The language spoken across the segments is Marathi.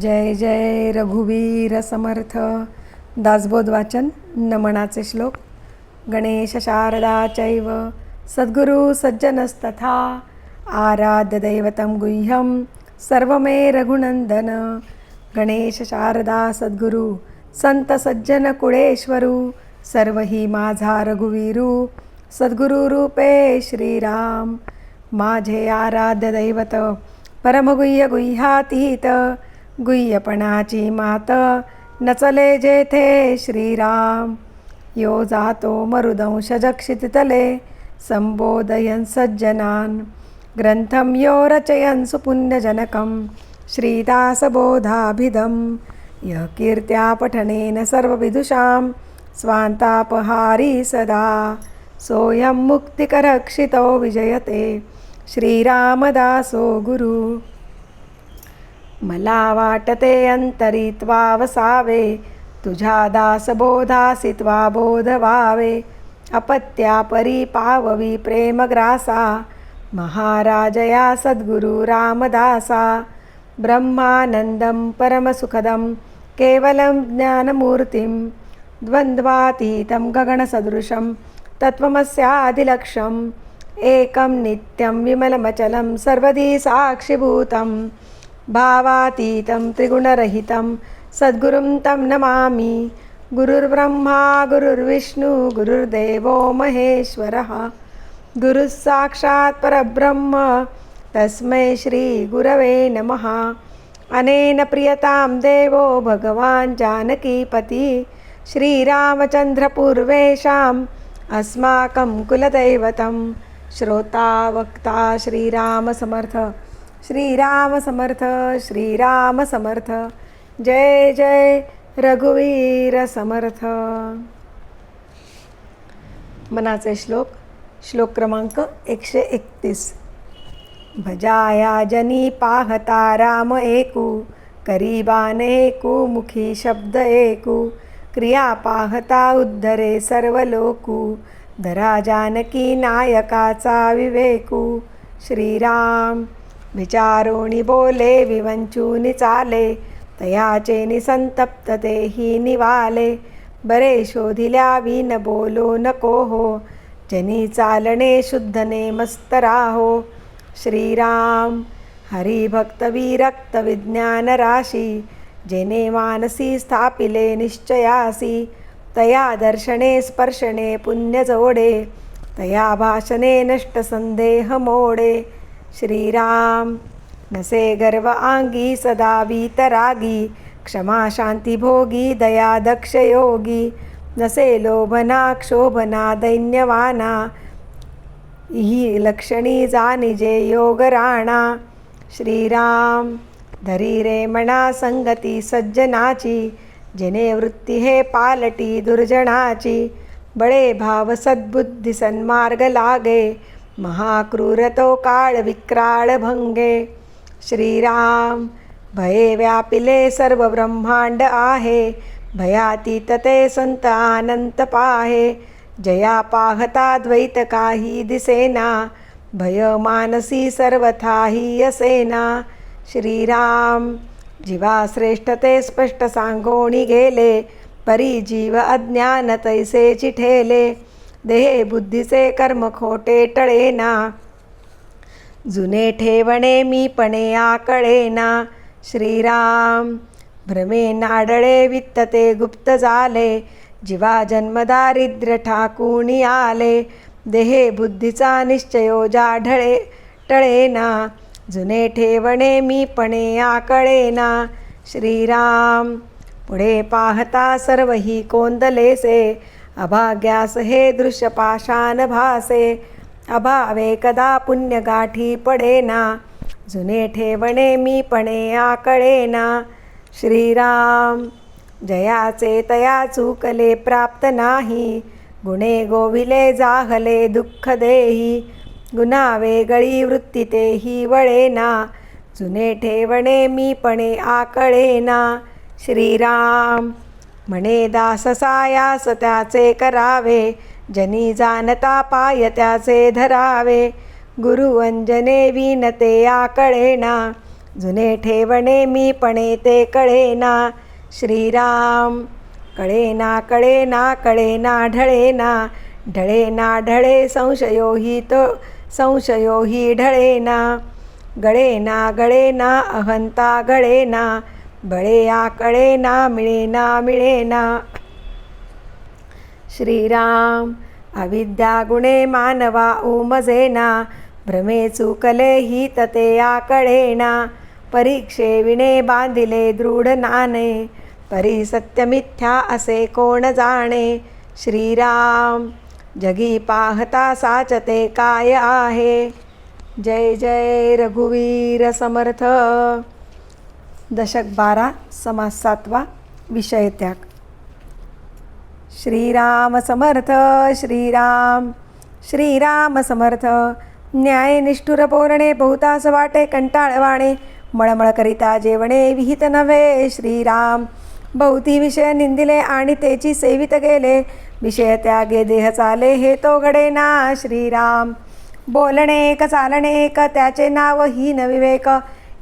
जय जय रघुवीर समर्थ. दासबोध वाचन नमनाचे श्लोक. गणेश शारदा चैव. सद्गुरु सज्जनस्तथा. आराध्य दैवतं गुह्यं सर्वमे रघुनंदन गणेश शारदा सद्गुरु संत सज्जन कुळेश्वरू सर्व ही माझा रघुवीरू. सद्गुरु रूपे श्रीराम. माझे आराध्य दैवत परमगुह्य गुह्यातीत. गुह्यपणाची मात नचले जेथे श्रीराम. यो जातो मरुदंश जक्षिततले संबोधयन् सज्जनान्. ग्रन्थं यो रचयन् सुपुण्यजनकं श्रीदासबोधाभिधं यः कीर्त्या पठनेन सर्वविदुषां स्वान्तापहारी सदा. सोऽयं मुक्तिकरक्षितो विजयते श्रीरामदासो गुरु. मला वाटते अंतरित्वा वसावे तुझ्या दासबोधासी त्वा बोध व्हावे अपत्या परी पाववी प्रेमग्रासा. महाराजया सद्गुरु रामदासा. ब्रह्मानन्दं परमसुखदं केवलं ज्ञानमूर्तिं. द्वन्द्वातीतं गगनसदृशं तत्त्वमस्यादिलक्ष्यम् एकं नित्यं विमलमचलं सर्वदी साक्षिभूतं भावातीतं त्रिगुणरहितं सद्गुरुं तं नमामि। गुरुर्ब्रह्मा गुरुर्विष्णु गुरुर्देवो महेश्वरः। गुरुस्साक्षात् परब्रह्म तस्मै श्रीगुरवे नमः। अनेन प्रियतां देवो भगवान् जानकीपति। श्रीरामचन्द्रपूर्वेषाम् अस्माकं कुलदैवतं। श्रोता वक्ता श्रीरामसमर्थ। श्रीरामसमर्थ श्रीरामसमर्थ जय जय रघुवीर समर्थ. मनाचे श्लोक श्लोक क्रमांक एकशे एकतीस. भजाया जनी पाहता राम एकू करीबान एकू मुखी शब्द एकू. क्रिया पाहता उद्धरे सर्व लोकू धरा जानकी नायकाचा विवेकू. श्रीराम विचारोणी बोले विवंचूनी चाले तयाचे निसंतप्त देही निवाले। बरे शोधिल्या विन बोलो नको हो जनी चालणे शुद्धने मस्तराहो श्रीराम हरिभक्त विरक्त विज्ञान राशी जेने मानसी स्थापिले निश्चयासी तया दर्शने स्पर्शने पुण्यजोडे तया भाषणे नष्ट संदेह मोडे। श्रीराम नसे गर्व आंगी सदा वीतरागी क्षमा शांती भोगी दया दक्ष योगी नसे लोभना क्षोभना दैन्यवाना ही लक्षणी जानिजे योग राणा। श्रीराम धरी रे मना संगती सज्जनाची जिने वृत्ती हे पालटी दुर्जनाची बळे भाव सद्बुद्धी सन्मार्ग लागे महाक्रूर तो काळ विक्राळ भंगे श्रीराम भये व्यापिले सर्व ब्रह्मांड आहे। भयातीत ते संत आनंत पाहे। जया पाहता द्वैत काही दिसेना। भय मानसी सर्वथाही असेना। श्रीराम जीवा श्रेष्ठ ते स्पष्ट सांगोणी गेले परी जीव अज्ञान तैसे चिठेले देहे बुद्धीचे कर्म खोटे टळेना. जुने ठेवणे मी पणे आकळेना. श्रीराम भ्रमे नाडळे वित्तते गुप्त झाले जीवा जन्मदारिद्र्य ठाकुणी आले. देहे बुद्धीचा निश्चयो जाढळे टळेना. जुने ठेवणे मी पणे आकळेना. श्रीराम पुढे पाहता सर्व ही कोंदलेसे. अभाग्यास हे दृश्य पाषाण भासे अभावे कदा पुण्यगाठी पडेना जुने ठेवणे मी पणे आकळेना. श्रीराम जयाचे तया चुकले प्राप्त नाही गुणे गोविले जाहले दुःख देही गुणावे गळी वृत्ती तेही वळेना जुने ठेवणे मी पणे आकळेना. श्रीराम म्हणे दास सायास त्याचे करावे. जनी जाणता पाय त्याचे धरावे. गुरुवंजने विनते या कळेना जुने ठेवणे मी पणे ते कळेना. श्रीराम कळेना कळेना कळेना ढळेना. ढळेना ढळे संशयोही तो संशयो हि ढळेना. गळेना गळेना अहंता गळेना. बळेया कळेना मिळेना मिळेना श्रीराम अविद्या गुणे मानवा उमजेना भ्रमे चुकले ही तते कळेना परीक्षे विणे बांधिले दृढ नाने परी सत्यमिथ्या असे कोण जाणे? श्रीराम जगी पाहता साचते काय आहे? जय जय रघुवीर समर्थ. दशक बारा समास सातवा विषय त्याग. श्रीराम समर्थ श्रीराम. श्रीराम समर्थ. न्याय निष्ठुर पोरणे बहुतास वाटे कंटाळवाणे मळमळ करिता जेवणे विहित नव्हे श्रीराम. बहुती विषय निंदिले आणि तेची सेवित गेले विषय त्यागे देह चाले हे तो घडेना श्रीराम. बोलणे क चालणे क त्याचे नाव ही न विवेक.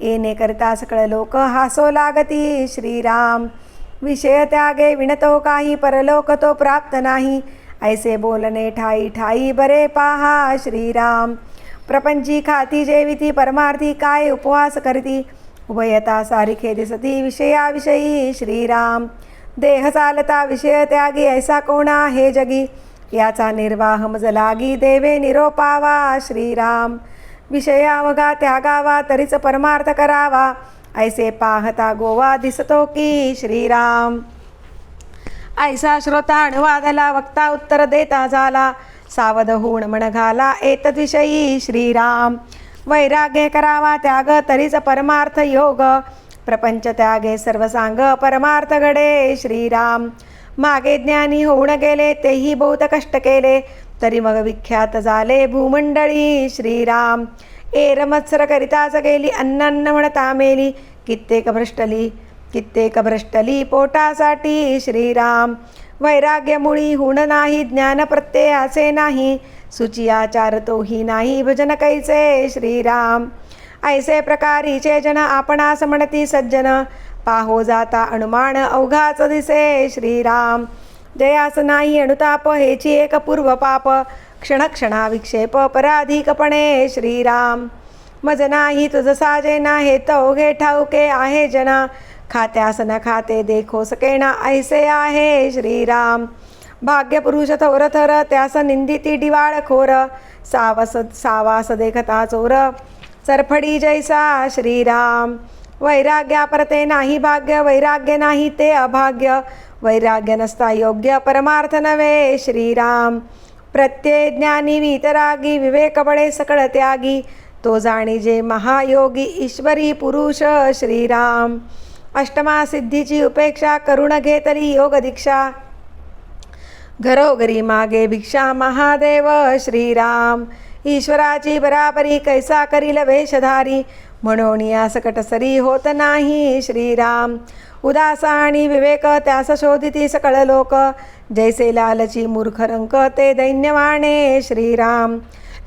येणे करता सकळ लोक हासो लागती श्रीराम विषय त्यागे विणतो काही परलोक तो प्राप्त नाही ऐसे बोलणे ठाई ठाई बरे पाहा श्रीराम प्रपंची खाती जेविती परमार्थी काय उपवास करती उभयता सारिखे दिसती विषयाविषयी श्रीराम देह चालता विषय त्यागी ऐसा कोणा हे जगी याचा निर्वाह मज लागी देवे निरोपावा श्रीराम विषयावघा त्यागावा तरीच परमार्थ करावा. ऐसे पाहता गोवा दिसतो की श्रीराम. ऐसा श्रोता अनुवादला वक्ता उत्तर देता झाला सावध होऊन म्हण घाला एतद्विषयी श्रीराम. वैराग्य करावा त्याग तरीच परमार्थ योग. प्रपंच त्यागे सर्व सांग परमार्थ घडे श्रीराम. मागे ज्ञानी होऊन गेले तेही बहुत कष्ट केले. तरी मग विख्यात झाले भूमंडळी श्रीराम। एर मत्सर करिताच गेली अन्नान्न म्हणता मेली कित्येक भ्रष्टली कित्येक भ्रष्टली पोटासाठी श्रीराम। वैराग्यमुळी हुण नाही ज्ञान प्रत्ययाचे नाही सुची तोही नाही भजन कैचे श्रीराम। ऐसे प्रकारीचे जन आपणास म्हणती सज्जन पाहो जाता अनुमान अवघाच दिसे श्रीराम। जयास नाही अनुताप हेची एक पूर्व पाप. क्षणक्षणा विक्षेप पराधिकपणे श्रीराम. मज नाही तुझ साजे ना हे तवघे ठाऊके आहे जना. खात्यास न खाते देखो सकेना ऐसे आहे श्रीराम. भाग्यपुरुष थोर थर त्यास निंदिती डिवाळ खोर. सावस सावास देखता चोर. चरफडी जैसा श्रीराम. वैराग्या परते नाही भाग्य वैराग्य नाही ते अभाग्य. वैराग्य नसता योग्य परमार्थ नव्हे श्रीराम. प्रत्यय ज्ञानी वितरागी विवेक बळे सकळ त्यागी. तो जाणी जे महायोगी ईश्वरी पुरुष श्रीराम. अष्टमा सिद्धीची उपेक्षा करुण घेतली योग दीक्षा. घरोघरी मागे भिक्षा महादेव श्रीराम. ईश्वराची बराबरी कैसा करील वेशधारी म्हणून या सकटसरी होत नाही श्रीराम. उदास आणि विवेक त्यास शोधिती सकळ लोक. जैसे लालची मूर्ख रंक ते दैन्यवाणे श्रीराम.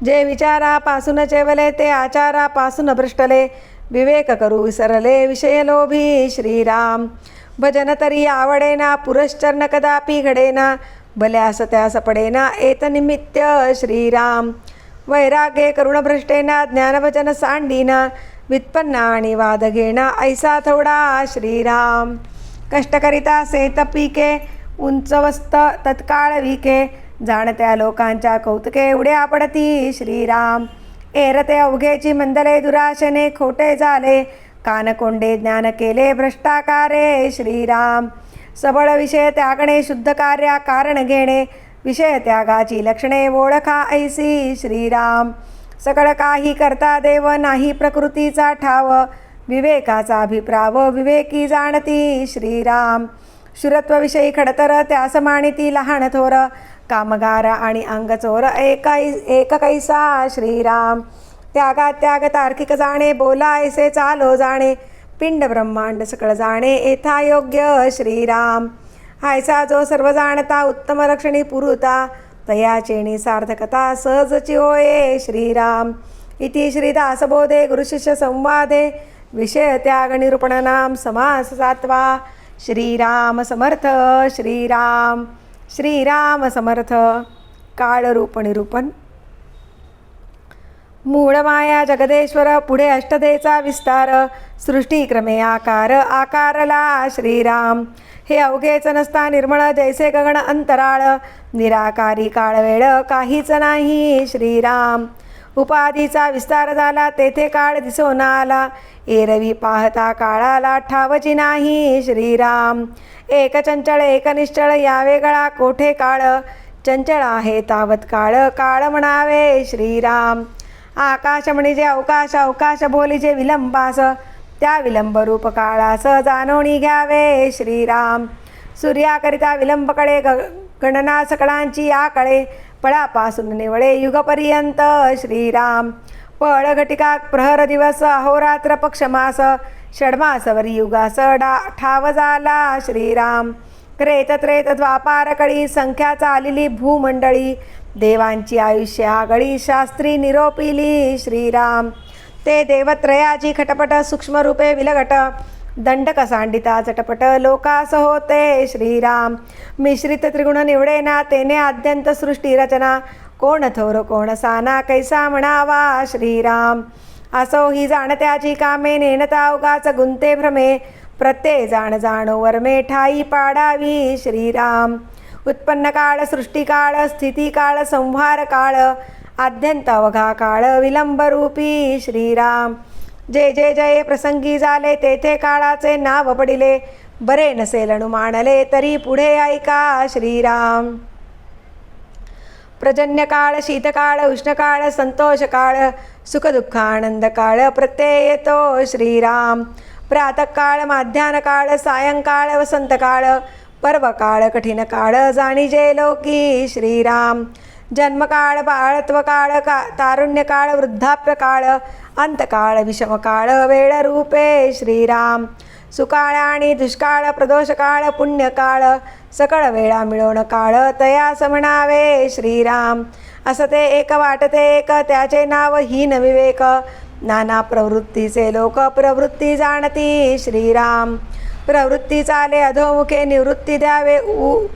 जे विचारापासून चेवले ते आचारापासून भ्रष्टले. विवेक करू विसरले विषय लोभी श्रीराम. भजन तरी आवडेना पुरश्चरण कदापि घडेना. भल्यास त्यास पडेना एतनिमित्त श्रीराम. वैराग्ये करुणभ्रष्टेना ज्ञानभजन सांडीना. व्युत्पन्न आणि वाद घेणा ऐसा थोडा श्रीराम. कष्टकरिता सेत पिके उंचवस्त तत्काळ विके. जाणत्या लोकांच्या कौतुके उड्या पडती श्रीराम. एरते अवघेची मंदले दुराशने खोटे झाले. कानकोंडे ज्ञान केले भ्रष्टाकारे श्रीराम. सबळ विषय त्यागणे शुद्ध कार्या कारण घेणे. विषय त्यागाची लक्षणे ओळखा ऐसी श्रीराम. सकळ काही करता देव नाही प्रकृतीचा ठाव. विवेकाचा अभिप्राव विवेकी जाणती श्रीराम. शुरत्वविषयी खडतर त्यास माणिती लहान थोर. कामगार आणि अंगचोर एकाई एक कैसा श्रीराम. त्यागा त्याग तार्किक जाणे बोला ऐसे चालो जाणे. पिंड ब्रह्मांड सकळ जाणे येथा योग्य श्रीराम. हायसा जो सर्व जाणता उत्तम लक्षणी पुरुता. तया चेणी सार्थकता सहजची होये श्रीराम. इति श्रीदासबोधे गुरुशिष्य संवादे. विषय त्याग समास सात्वा. श्रीराम समर्थ श्रीराम. श्रीराम समर्थ. काळरूप निरूपण. मूळमाया जगदेश्वर पुढे अष्टदेचा विस्तार. सृष्टीक्रमे आकार आकारला श्रीराम. हे अवघेच नसता निर्मळ जैसे गगन अंतराळ. निराकारी काळवेळ काहीच नाही श्रीराम. उपाधीचा विस्तार झाला तेथे काळ दिसून आला. एरवी पाहता काळाला ठावची नाही श्रीराम. एक चंचळ एक निश्चळ या वेगळा कोठे काळ? चंचळ आहे तावत काळ काळ म्हणावे श्रीराम. आकाश म्हणजे अवकाश अवकाश बोलीचे विलंबास त्या विलंब रूप काळास जाणवणी घ्यावे श्रीराम. सूर्याकरिता विलंबकडे ग गणना सकळांची आकळे पळापासून निवळे युगपर्यंत श्रीराम. पळ घटिका प्रहर दिवस अहोरात्र पक्षमास षडमासवरी युगास डा ठाव झाला श्रीराम. त्रेत त्रेत द्वापारकळी संख्या चालिली भूमंडळी. देवांची आयुष्य आगळी शास्त्री निरोपिली श्रीराम. ते देवत्रयाची खटपट सूक्ष्मरूपे विलगट. दंडक सांडिता चटपट लोकास होते श्रीराम. मिश्रित त्रिगुण निवडेना तेने आद्यंत सृष्टी रचना. कोण थोर कोण साना कैसा म्हणावा श्रीराम. असो ही जाणत्याची कामे नेणता उगाच गुंते भ्रमे. प्रत्यय जाण जाणो वर्मे ठाई पाडावी श्रीराम. उत्पन्न काळ सृष्टिकाळ स्थितिकाळ संहार काळ आद्यंत अवघा काळ विलंबरूपी श्रीराम. जे जे जय प्रसंगी झाले तेथे काळाचे नाव पडिले. बरे नसेल अनुमानले तरी पुढे ऐका श्रीराम. प्रजन्यकाळ शीतकाळ उष्णकाळ संतोषकाळ सुखदुःख आनंदकाळ प्रत्यय येतो श्रीराम. प्रातःकाळ माध्यानकाळ सायंकाळ वसंतकाळ पर्वकाळ कठीण काळ जाणीजे लोकी श्रीराम. जन्मकाळ बाळत्वकाळ का तारुण्यकाळ वृद्धाप्यकाळ अंतकाळ विषमकाळ वेळरूपे श्रीराम. सुकाळ आणि दुष्काळ प्रदोषकाळ पुण्यकाळ सकळ वेळा मिळवण काळ तया समणावे श्रीराम. असं ते एक वाटते एक त्याचे नाव हीन विवेक. नाना प्रवृत्तीचे लोक प्रवृत्ती जाणती. श्रीराम प्रवृत्ती चाले अधोमुखे निवृत्ती द्यावे ऊ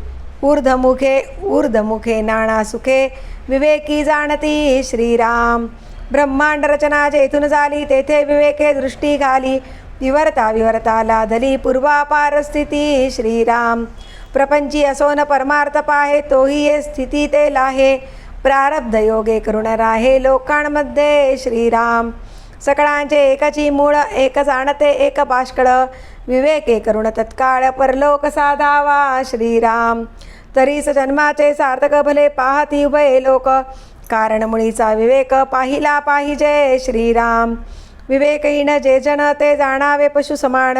ऊर्ध्वमुखे ऊर्ध्वमुखे नाना सुखे विवेकी जाणती. श्रीराम ब्रह्मांड रचना जेथून झाली तेथे विवेके दृष्टी घाली. विवरता विवरता लादली पूर्वापार स्थिती. श्रीराम प्रपंची असोन परमार्थ पाहे तोही ये स्थिती ते लाहे. प्रारब्ध योगे करुण राहे लोकांमध्ये. श्रीराम सकळांचे एकची मूळ एक जाणते एक बाष्कळ. विवेके करुण तत्काळ परलोक साधावा श्रीराम. तरीस जन्माचे सार्थक भले पाहती उभये लोक. कारण मुळीचा विवेक पाहिला पाहिजे श्रीराम. विवेकहीन जे जन ते जाणावे पशु समान.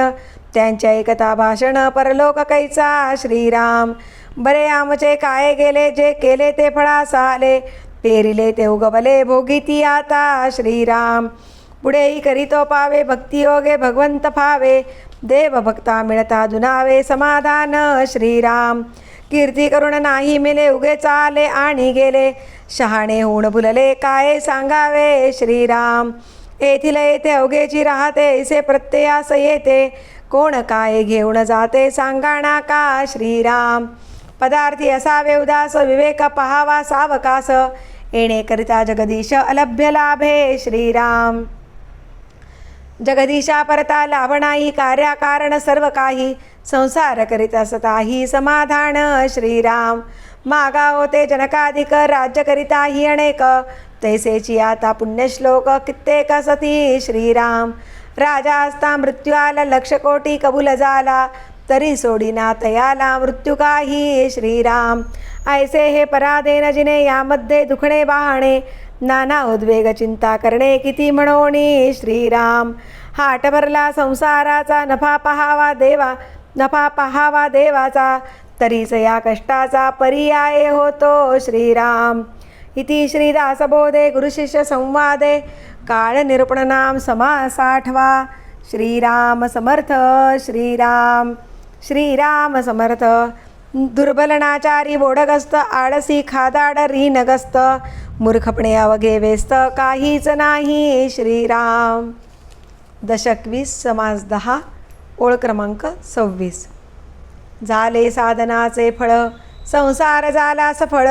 त्यांच्या एकता भाषण परलोक कैचा श्रीराम. बरे आमचे काय गेले जे केले ते फळा आले पेरिले ते उगवले भोगीती आता श्रीराम. पुढेही करीतो पावे भक्ती योगे भगवंत फावे. देव भक्ता मिळता दुनावे समाधान श्रीराम. कीर्ती करून नाही मिले उगे चाले आणि गेले. शहाणे होऊन भुलले काय सांगावे? श्रीराम. येथील येथे अवघेची राहते ऐसे प्रत्ययास येते. कोण काय घेऊन जाते सांगाणा का? श्रीराम. पदार्थी असावे उदास विवेक पहावा सावकास. येणेकरिता जगदीश अलभ्य लाभे. श्रीराम. जगदीशा परता कार्या कार्याकारण सर्व काही संसार करीत असताही समाधान श्रीराम. मागा होते जनकाधिक राज्य करिताही अनेक. तैसेची आता पुण्यश्लोक कित्येक सती श्रीराम. राजा असता मृत्यू आला लक्ष कोटी कबूल झाला तरी सोडिना तयाला मृत्यू काही श्रीराम. ऐसे हे पराधेन जिने यामध्ये दुखणे वाहणे नाना उद्वेग चिंता करणे किती म्हणोणी श्रीराम. हाट भरला संसाराचा नफा पहावा देवा नफा पहावा देवाचा. तरीच या कष्टाचा पर्याय होतो श्रीराम. इति श्रीदासबोधे गुरुशिष्य संवादे. काळनिरूपणनाम समास आठवा श्रीराम समर्थ श्रीराम. श्रीराम समर्थ. दुर्बलनाचारी बोडगस्त आळसी खादाड रीनगस्त मूर्खपणे अवघे व्यस्त काहीच नाही. श्रीराम. दशक वीस समाज दहा ओळ क्रमांक सव्वीस. झाले साधनाचे फळ संसार झाला सफळ.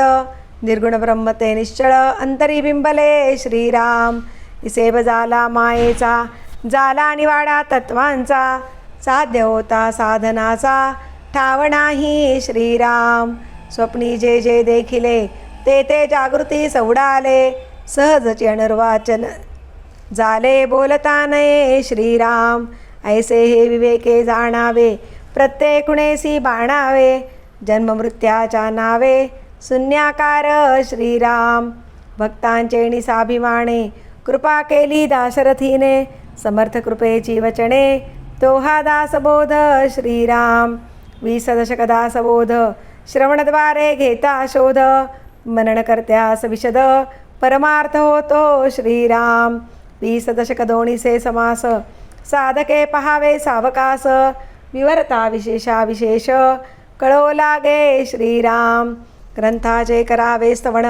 निर्गुण ब्रह्म ते निश्चळ अंतरी बिंबले श्रीराम. इसेब झाला मायेचा झाला निवाडा तत्वांचा. साध्य होता साधनाचा ठाव नाही श्रीराम. स्वप्नी जे जे देखिले ते ते जागृती सवडाले सहजचे अनुर्वाचन. झाले बोलता नये श्रीराम ऐसे हे विवेके जाणावे प्रत्येकुणेसी बाणावे जन्ममृत्याच्या नावे शून्याकार श्रीराम. भक्तांचे निसाभिमाने कृपा केली दाशरथीने समर्थ कृपेची वचने तोहा दासबोध श्रीराम. वीस दशकदासबोध श्रवणद्वारे घेता शोध मनन करत्यास विशद परमार्थ होतो श्रीराम. वीस दशक दोणीसे समास. साधके पहावे सावकास. विवरता विशेषा विशेष. कळो लागे श्रीराम. ग्रंथाचे करावे स्तवण.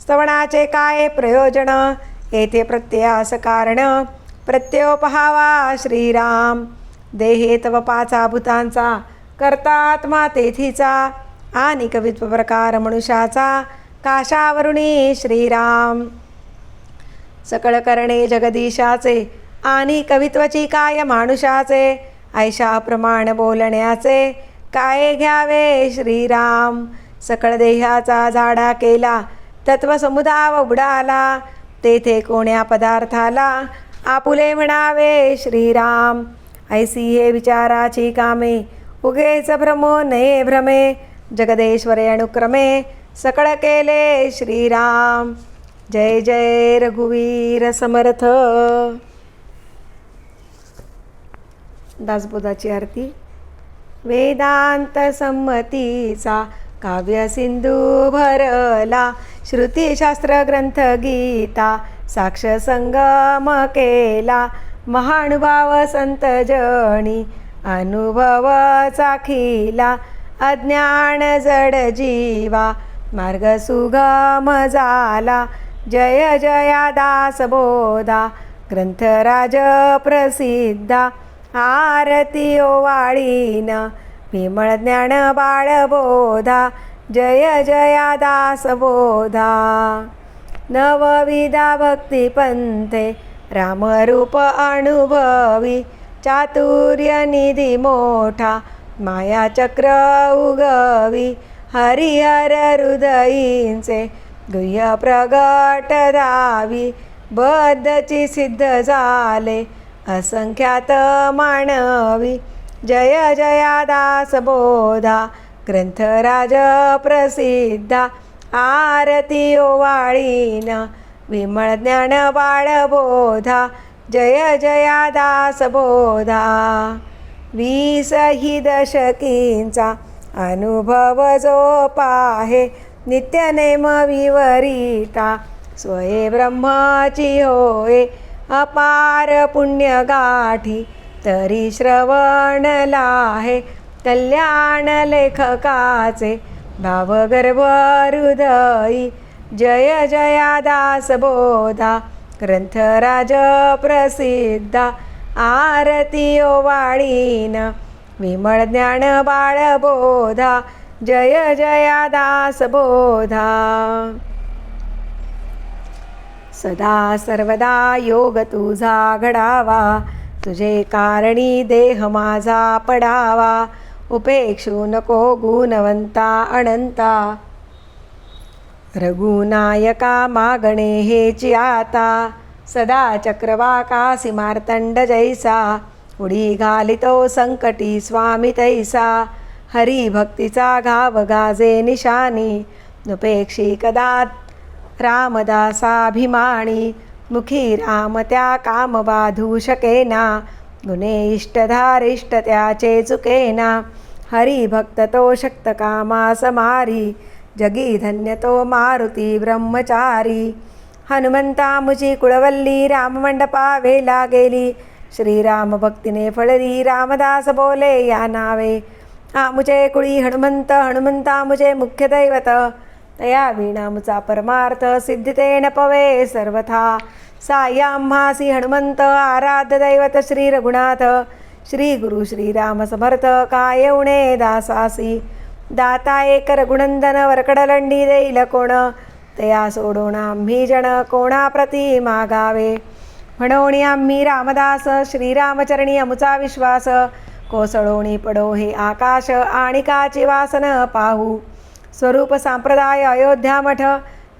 स्तवणाचे काय प्रयोजन? येथे प्रत्ययास कारण. प्रत्ययो पहावा श्रीराम. देहे तव पाचा भूतांचा. कर्तात्मा तेथीचा. आणि कवित्व प्रकार मनुष्याचा. काशावरुणी श्रीराम। सकळ करणे जगदीशाचे आणि कवित्वची काय मानुषाचे ऐशाप्रमाण बोलण्याचे काय घ्यावे श्रीराम। सकळ देहाचा झाडा केला तत्वसमुदाव उडाला तेथे कोण्या पदार्थाला आपुले म्हणावे श्रीराम। ऐसी हे विचाराची कामे उगेच भ्रमो नये भ्रमे जगदेश्वरे अनुक्रमे सकळ केले श्रीराम. जय जय रघुवीर समर्थ. दासबोधाची आरती. वेदांत संमतीचा काव्य सिंधू भरला. श्रुतीशास्त्र ग्रंथ गीता साक्ष संगम केला. महानुभाव संत जणी अनुभव चाखिला. अज्ञान जड जीवा मार्ग सुगम झाला. जय जया दास बोधा. ग्रंथराज प्रसिद्धा. आरती ओवाळीन. विमळ ज्ञान बाळबोधा जय जया दास बोधा. नवविधा भक्तिपंथे रामरूप अनुभवी. चातुर्य निधी मोठा. मायाचक्र उगवी. हरिहर हृदयींचे गुह्य प्रगट दावी बद्धची सिद्ध झाले असंख्यात मानवी. जय जया दास बोधा ग्रंथराज प्रसिद्धा आरती ओवाळीन विमळ ज्ञान बाळबोधा जय जया दास बोधा. वीस ही दशकींचा अनुभव जो पाहे नित्यनेम विवरिता. स्वये ब्रह्माची होय. अपार पुण्य गाठी तरी श्रवण लाहे. कल्याण लेखकाचे. भावगर्भ हृदयी. जय जया दास बोधा ग्रंथराज प्रसिद्धा. आरती ओवाळीन. विमळ ज्ञान बाळबोधा जय जया दास बोधा. सदा सर्वदा योग तुझा घडावा तुझे कारणी देह माझा पडावा. उपेक्षू नको गुणवंता अनंता. रघुनायका मागणे हेची आता सदा चक्रवाकासी मार्तंड जैसा. उडी घालितो संकटी स्वामी तैसा. हरिभक्तीचा घाव गाजे निशानी. नुपेक्षी कदात रामदासाभिमानी. मुखी राम त्या काम बाधू शकेना. गुणे इष्टधारिष्ट त्याचे चुकेना. हरिभक्त तो शक्त कामा समारी. जगी धन्य तो मारुती ब्रह्मचारी. हनुमंता मुझी कुळवल्ली राममंडपा वेला गेली. श्रीराम भक्तीने रामदास बोले या नावे हा मुझे कुळी हनुमंत हनुमंता मुझे मुख्य दैवत तया विणामुचा परमार्थ सिद्धितेन पवे सर्वथा सायाम्हासी हनुमंत आराध्य दैवत श्री रघुनाथ श्री गुरु श्रीराम समर्थ काय उणे दासासी दाता एक रघुनंदन वरकडलंडी देईल कोण तया सोडून आम्ही जन कोणाप्रती मागावे म्हणून आम्ही रामदास श्रीरामचरणी अमुचा विश्वास कोसळोणी पडो हे आकाश आणि काची वासन पाहू. स्वरूप सांप्रदाय अयोध्या मठ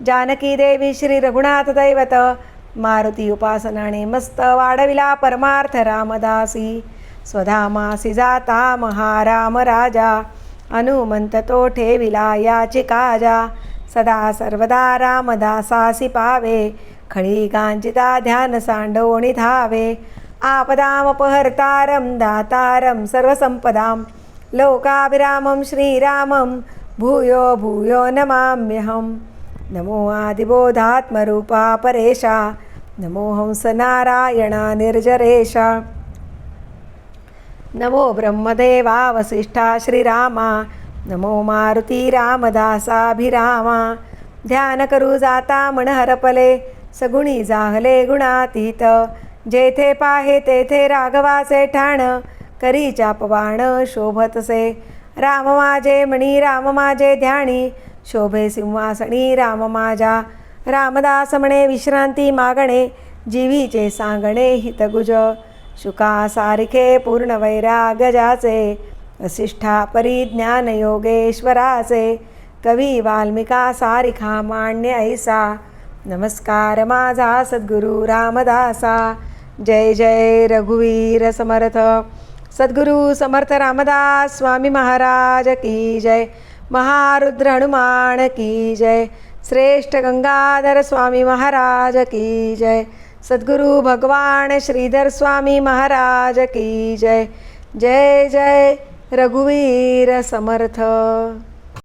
जानकी देवी श्री रघुनाथ दैवत मारुती उपासनाने मस्त वाढविला परमार्थ रामदासी. स्वधामासी जाता महाराम राजा हनुमंत तो ठेविला याची काजा सदा सर्वदा रामदासासी पावे. खळी गांजिता ध्यान सांडवणी धावे आपदामपहर्तारं दातारं सर्वसंपदां लोकाभिरामं श्रीरामं भूयो भूयो नमाम्यहं। नमो आदिबोधात्मरूपा परेशा नमो हंसनारायणा निर्जरेशा। नमो ब्रह्मदेवा वसिष्ठा श्रीरामा नमो मारुती रामदासाभिरामा ध्यान करू जाता मन हरपले सगुणी जाहले गुणातीत. जेथे पाहे तेथे राघवाचे ठाण करी चापवाण शोभतसे. राम माझे मणी राम माझे ध्याणी शोभे सिंहासणी राम माझा. रामदास म्हणे विश्रांती मागणे जीवीचे सांगणे हितगुज. शुका सारखे पूर्ण वैरागजाचे वसिष्ठा परिज्ञान योगेश्वराचे कवी वाल्मिका सारिखा मान्य ऐसा. नमस्कार माझा सद्गुरू रामदासा. जय जय रघुवीर समर्थ. सद्गुरू समर्थ रामदास स्वामी महाराज की जय. महारुद्र हनुमान की जय. श्रेष्ठ गंगाधर स्वामी महाराज की जय. सद्गुरु भगवान श्रीधर स्वामी महाराज की जय. जय जय रघुवीर समर्थ.